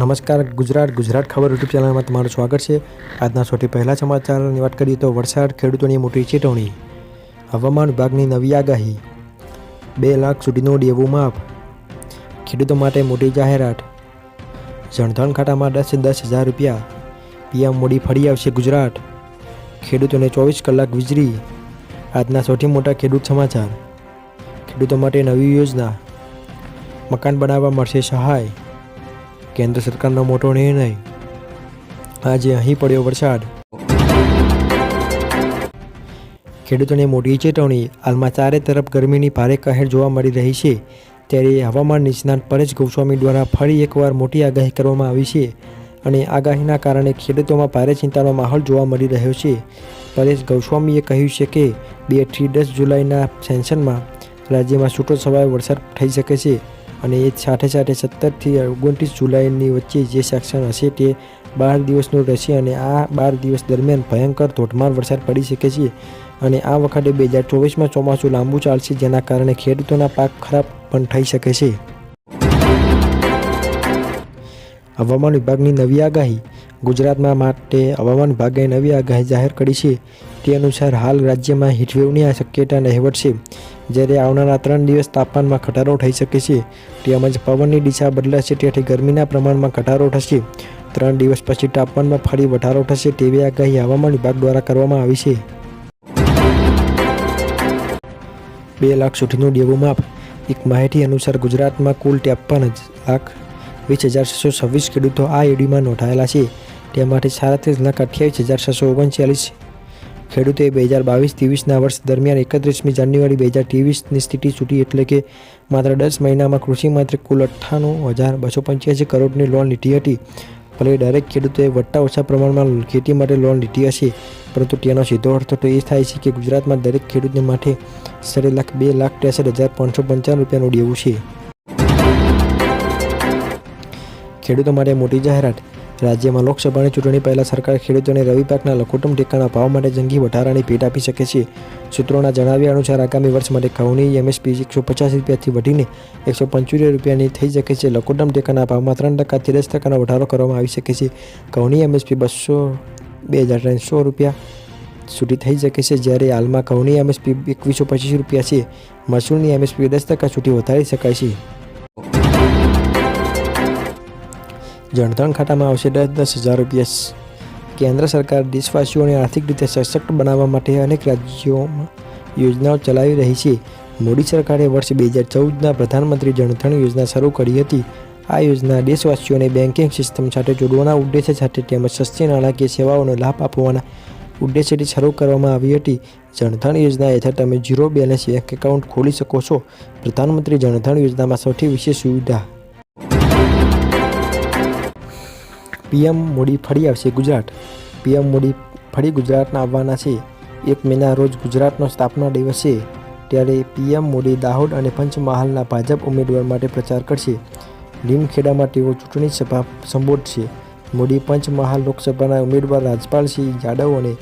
નમસ્કાર, ગુજરાત ગુજરાત ખબર યુટ્યુબ ચેનલમાં તમારું સ્વાગત છે. આજના સૌથી પહેલા સમાચારની વાત કરીએ તો વરસાદ ખેડૂતોની મોટી ચેતવણી. હવામાન વિભાગની નવી આગાહી. બે લાખ સુધીનો દેવું માફ. ખેડૂતો માટે મોટી જાહેરાત. જણધણ ખાતામાં દસ દસ હજાર રૂપિયા. પીએમ મોડી ફરી આવશે ગુજરાત. ખેડૂતોને ચોવીસ કલાક વીજળી. આજના સૌથી મોટા ખેડૂત સમાચાર. ખેડૂતો માટે નવી યોજના. મકાન બનાવવા મળશે સહાય. કેન્દ્ર સરકારનો મોટો નિર્ણય. આજે અહીં પડ્યો વરસાદ. ખેડૂતોને મોટી ચેતવણી. હાલમાં ચારે તરફ ગરમીની ભારે કહેર જોવા મળી રહી છે. ત્યારે હવામાન નિષ્ણાત પરેશ ગોસ્વામી દ્વારા ફરી એકવાર મોટી આગાહી કરવામાં આવી છે અને આગાહીના કારણે ખેડૂતોમાં ભારે ચિંતાનો માહોલ જોવા મળી રહ્યો છે. પરેશ ગોસ્વામીએ કહ્યું છે કે બેથી દસ જુલાઈના સેન્શનમાં રાજ્યમાં છૂટો છવાયો વરસાદ થઈ શકે છે. અને એ સાથે સાથે સત્તરથી ઓગણત્રીસ જુલાઈની વચ્ચે જે સેક્શન હશે તે બાર દિવસનું રહેશે અને આ બાર દિવસ દરમિયાન ભયંકર ધોધમાર વરસાદ પડી શકે છે. અને આ વખતે બે હજાર ચોવીસમાં ચોમાસું લાંબુ ચાલશે, જેના કારણે ખેડૂતોના પાક ખરાબ પણ થઈ શકે છે. હવામાન વિભાગની નવી આગાહી. ગુજરાતમાં માટે હવામાન વિભાગે નવી આગાહી જાહેર કરી છે. તે અનુસાર હાલ રાજ્યમાં હીટવેવની શક્યતા નહેવટ છે. જ્યારે આવનારા ત્રણ દિવસ તાપમાનમાં ઘટાડો થઈ શકે છે, તેમજ પવનની દિશા બદલાશે તેથી ગરમીના પ્રમાણમાં ઘટાડો થશે. ત્રણ દિવસ પછી તાપમાનમાં ફરી વધારો થશે તેવી આગાહી હવામાન વિભાગ દ્વારા કરવામાં આવી છે. બે લાખ સુધીનું દેવું માપ એક માહિતી અનુસાર ગુજરાતમાં કુલ ત્રેપન લાખ વીસ હજાર છસો છવ્વીસ ખેડૂતો આ એડીમાં નોંધાયેલા છે. તેમાંથી સાડત્રીસ લાખ અઠ્યાવીસ હજાર છસો ઓગણચાલીસ ખેડૂતોએ બે હજાર બાવીસ ત્રેવીસના વર્ષ દરમિયાન એકત્રીસમી જાન્યુઆરી બે હજાર ત્રેવીસની સ્થિતિ છૂટી એટલે કે માત્ર દસ મહિનામાં કૃષિ મંત્રી કુલ અઠ્ઠાણું હજાર બસો પંચ્યાસી કરોડની લોન લીધી હતી. ભલે દરેક ખેડૂતોએ વટ્ટા ઓછા પ્રમાણમાં ખેતી માટે લોન લીધી હશે, પરંતુ તેનો સીધો અર્થ તો એ થાય છે કે ગુજરાતમાં દરેક ખેડૂતને માટે સરેલાખ બે લાખ ત્રેસઠ હજાર પાંચસો પંચાવન રૂપિયાનું દેવું છે. ખેડૂતો માટે મોટી જાહેરાત રાજ્યમાં લોકસભાની ચૂંટણી પહેલાં સરકાર ખેડૂતોને રવિ પાકના લઘુત્તમ ટેકાના ભાવ માટે જંગી વધારાની ભેટ આપી શકે છે. સૂત્રોના જણાવ્યા અનુસાર આગામી વર્ષ માટે ઘઉંની એમએસપી એકસો પચાસ રૂપિયાથી વધીને એકસો પંચોતેર રૂપિયાની થઈ શકે છે. લઘુત્તમ ટેકાના ભાવમાં ત્રણ ટકાથી દસ ટકાનો વધારો કરવામાં આવી શકે છે. ઘઉંની એમએસપી બસો બે હજાર ત્રણસો રૂપિયા સુધી થઈ શકે છે. જ્યારે હાલમાં ઘઉંની એમએસપી એકવીસો પચીસ રૂપિયા છે. મસૂરની એમએસપી દસ ટકા સુધી વધારી શકાય છે. જનધન ખાતામાં આવશે દસ દસ હજાર રૂપિયા. કેન્દ્ર સરકાર દેશવાસીઓને આર્થિક રીતે સશક્ત બનાવવા માટે અનેક રાજ્યોમાં યોજનાઓ ચલાવી રહી છે. મોદી સરકારે વર્ષ બે હજાર ચૌદના પ્રધાનમંત્રી જણધણ યોજના શરૂ કરી હતી. આ યોજના દેશવાસીઓને બેન્કિંગ સિસ્ટમ સાથે જોડવાના ઉદ્દેશ્ય સાથે તેમજ સસ્તી નાણાકીય સેવાઓનો લાભ આપવાના ઉદ્દેશ્યથી શરૂ કરવામાં આવી હતી. જનધન યોજના હેઠળ તમે ઝીરો બેલેન્સ બેંક એકાઉન્ટ ખોલી શકો છો. પ્રધાનમંત્રી જનધન યોજનામાં સૌથી વિશેષ સુવિધા પીએમ મોદી ફરી આવશે ગુજરાત. પીએમ મોદી ફરી ગુજરાતના આવવાના છે. એક મેના રોજ ગુજરાતનો સ્થાપના દિવસ છે. ત્યારે પીએમ મોદી દાહોદ અને પંચમહાલના ભાજપ ઉમેદવાર માટે પ્રચાર કરશે. લીમખેડામાં તેઓ ચૂંટણી સભા સંબોધશે. મોદી પંચમહાલ લોકસભાના ઉમેદવાર રાજપાલસિંહ યાદવ અને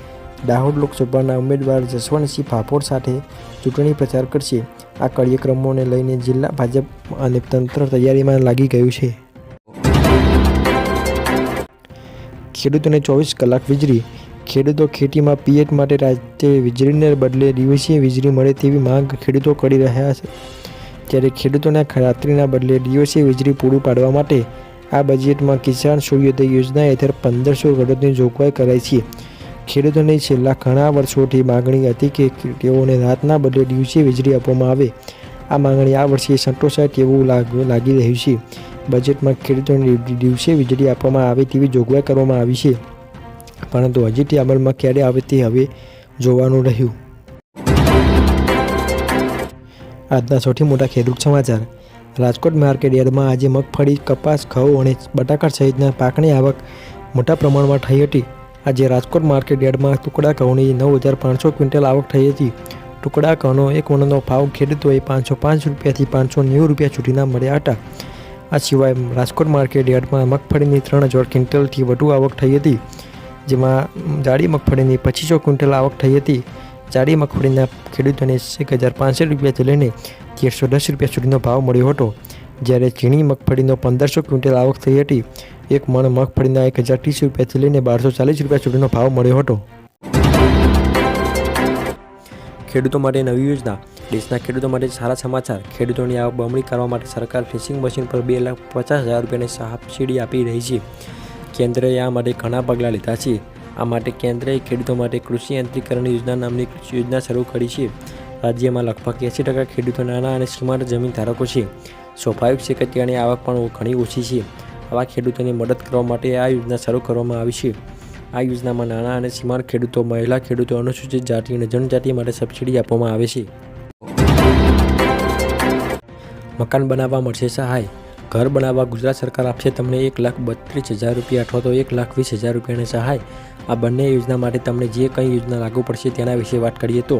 દાહોદ લોકસભાના ઉમેદવાર જસવંતસિંહ ભાભોર સાથે ચૂંટણી પ્રચાર કરશે. આ કાર્યક્રમોને લઈને જિલ્લા ભાજપ અને તંત્ર તૈયારીમાં લાગી ગયું છે. ખેડૂતોને ચોવીસ કલાક વીજળી. ખેડૂતો ખેતીમાં પિયત માટે રાતે વીજળીને બદલે દિવસીય વીજળી મળે તેવી માંગ ખેડૂતો કરી રહ્યા છે. ત્યારે ખેડૂતોને રાત્રિના બદલે દિવસીય વીજળી પૂરું પાડવા માટે આ બજેટમાં કિસાન સૂર્યોદય યોજના હેઠળ પંદરસો કરોડની જોગવાઈ કરાઈ છે. ખેડૂતોની છેલ્લા ઘણા વર્ષોથી માગણી હતી કે તેઓને રાતના બદલે દિવસે વીજળી આપવામાં આવે. આ માંગણી આ વર્ષે સંતોષાય તેવું લાગ, લાગી રહ્યું છે. બજેટમાં ખેડૂતોને દિવસે વીજળી આપવામાં આવે તેવી જોગવાઈ કરવામાં આવી છે. પરંતુ હજી તે અમલમાં ક્યારે આવે તે હવે જોવાનું રહ્યું. આજના સૌથી મોટા ખેડૂત સમાચાર. રાજકોટ માર્કેટ યાર્ડમાં આજે મગફળી, કપાસ, ઘઉં અને બટાકા સહિતના પાકની આવક મોટા પ્રમાણમાં થઈ હતી. આજે રાજકોટ માર્કેટ યાર્ડમાં ટુકડા ઘઉંની નવ હજાર પાંચસો ક્વિન્ટલ આવક થઈ હતી. ટુકડા ઘઉંનો એક મણનો ભાવ ખેડૂતોએ પાંચસો પાંચ રૂપિયાથી પાંચસો નેવું રૂપિયા સુધીના મળ્યા હતા. આ સિવાય રાજકોટ માર્કેટ યાર્ડમાં મગફળીની ત્રણ હજાર ક્વિન્ટલથી વધુ આવક થઈ હતી, જેમાં જાડી મગફળીની પચીસો ક્વિન્ટલ આવક થઈ હતી. જાડી મગફળીના ખેડૂતોને એક હજાર પાંસઠ રૂપિયાથી લઈને તેરસો દસ રૂપિયા સુધીનો ભાવ મળ્યો હતો. જ્યારે ઝીણી મગફળીનો પંદરસો ક્વિન્ટલ આવક થઈ હતી, એક મણ મગફળીના એક હજાર ત્રીસ રૂપિયાથી લઈને બારસો ચાલીસ રૂપિયા સુધીનો ભાવ મળ્યો હતો. ખેડૂતો માટે નવી યોજના દેશના ખેડૂતો માટે સારા સમાચાર. ખેડૂતોની આવક બમણી કરવા માટે સરકાર ફિશિંગ મશીન પર બે લાખ પચાસ હજાર રૂપિયાની સબસિડી આપી રહી છે. કેન્દ્રએ આ માટે ઘણા પગલાં લીધા છે. આ માટે કેન્દ્રએ ખેડૂતો માટે કૃષિ યંત્રીકરણ યોજના નામની યોજના શરૂ કરી છે. રાજ્યમાં લગભગ એંસી ટકા ખેડૂતો નાના અને સીમાંત જમીન ધારકો છે. સ્વાભાવિક છે કે તેની આવક પણ ઘણી ઓછી છે. આવા ખેડૂતોની મદદ કરવા માટે આ યોજના શરૂ કરવામાં આવી છે. આ યોજનામાં નાના અને સીમાંત ખેડૂતો, મહિલા ખેડૂતો, અનુસૂચિત જાતિ અને જનજાતિ માટે સબસિડી આપવામાં આવે છે. મકાન બનાવવા મળશે સહાય. ઘર બનાવવા ગુજરાત સરકાર આપશે તમને એક લાખ બત્રીસ હજાર રૂપિયા અથવા તો એક લાખ વીસ હજાર રૂપિયાની સહાય. આ બંને યોજના માટે તમને જે કંઈ યોજના લાગુ પડશે તેના વિશે વાત કરીએ તો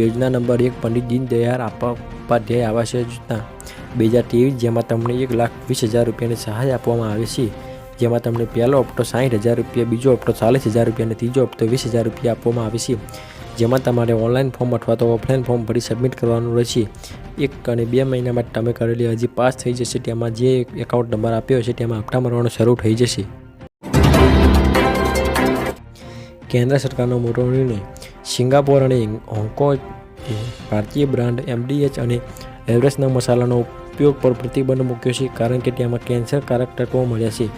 યોજના નંબર એક, પંડિત દીનદયાળ ઉપાધ્યાય આવાસ યોજના. બે હજાર ત્રેવીસ જેમાં તમને એક લાખ વીસ હજાર રૂપિયાની સહાય આપવામાં આવે છે. જેમાં તમને પહેલો હપ્તો સાહીઠ હજાર રૂપિયા, બીજો હપ્તો ચાલીસ હજાર રૂપિયા અને ત્રીજો હપ્તો વીસ હજાર રૂપિયા આપવામાં આવે છે. જેમાં તમારે ઓનલાઈન ફોર્મ અથવા તો ઓફલાઈન ફોર્મ ભરી સબમિટ કરવાનું રહેશે. એક અને બે મહિનામાં તમે કરેલી અરજી પાસ થઈ જશે. તેમાં જે એકાઉન્ટ નંબર આપ્યો છે તેમાં હપ્તા મળવાનું શરૂ થઈ જશે. કેન્દ્ર સરકારનો મોટો નિર્ણય, સિંગાપોર અને હોંગકોંગ ભારતીય બ્રાન્ડ એમડીએચ અને એવરેસ્ટના મસાલાનો ઉપયોગ પર પ્રતિબંધ મૂક્યો છે, કારણ કે તેમાં કેન્સરકારક તત્વો મળ્યા છે.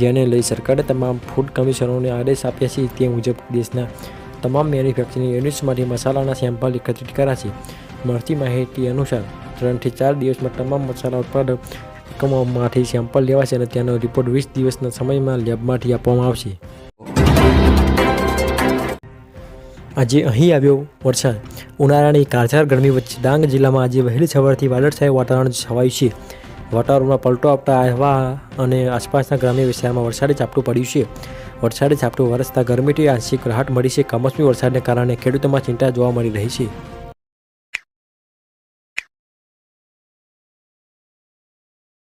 જેને લઈ સરકારે તમામ ફૂડ કમિશનરોને આદેશ આપ્યા છે. તે મુજબ દેશના તમામ મેન્યુફેક્ચરિંગ યુનિટ્સમાંથી મસાલાના સેમ્પલ એકત્રિત કરાશે. મળતી માહિતી અનુસાર, ત્રણથી ચાર દિવસમાં તમામ મસાલા ઉત્પાદક એકમોમાંથી સેમ્પલ લેવાશે અને તેનો રિપોર્ટ વીસ દિવસના સમયમાં લેબમાંથી આપવામાં આવશે. આજે અહીં આવ્યો વરસાદ. ઉનાળાની કાળઝાળ ગરમી વચ્ચે ડાંગ જિલ્લામાં આજે વહેલી સવારથી વાદળછાયું વાતાવરણ છવાયું છે. વાતાવરણમાં પલટો આપતા આહવા અને આસપાસના ગ્રામ્ય વિસ્તારમાં વરસાદી ઝાપટું પડ્યું છે. વરસાદી ઝાપટું વરસતા ગરમીથી આંશિક રાહત મળી છે. કમોસમી વરસાદને કારણે ખેડૂતોમાં ચિંતા જોવા મળી રહી છે.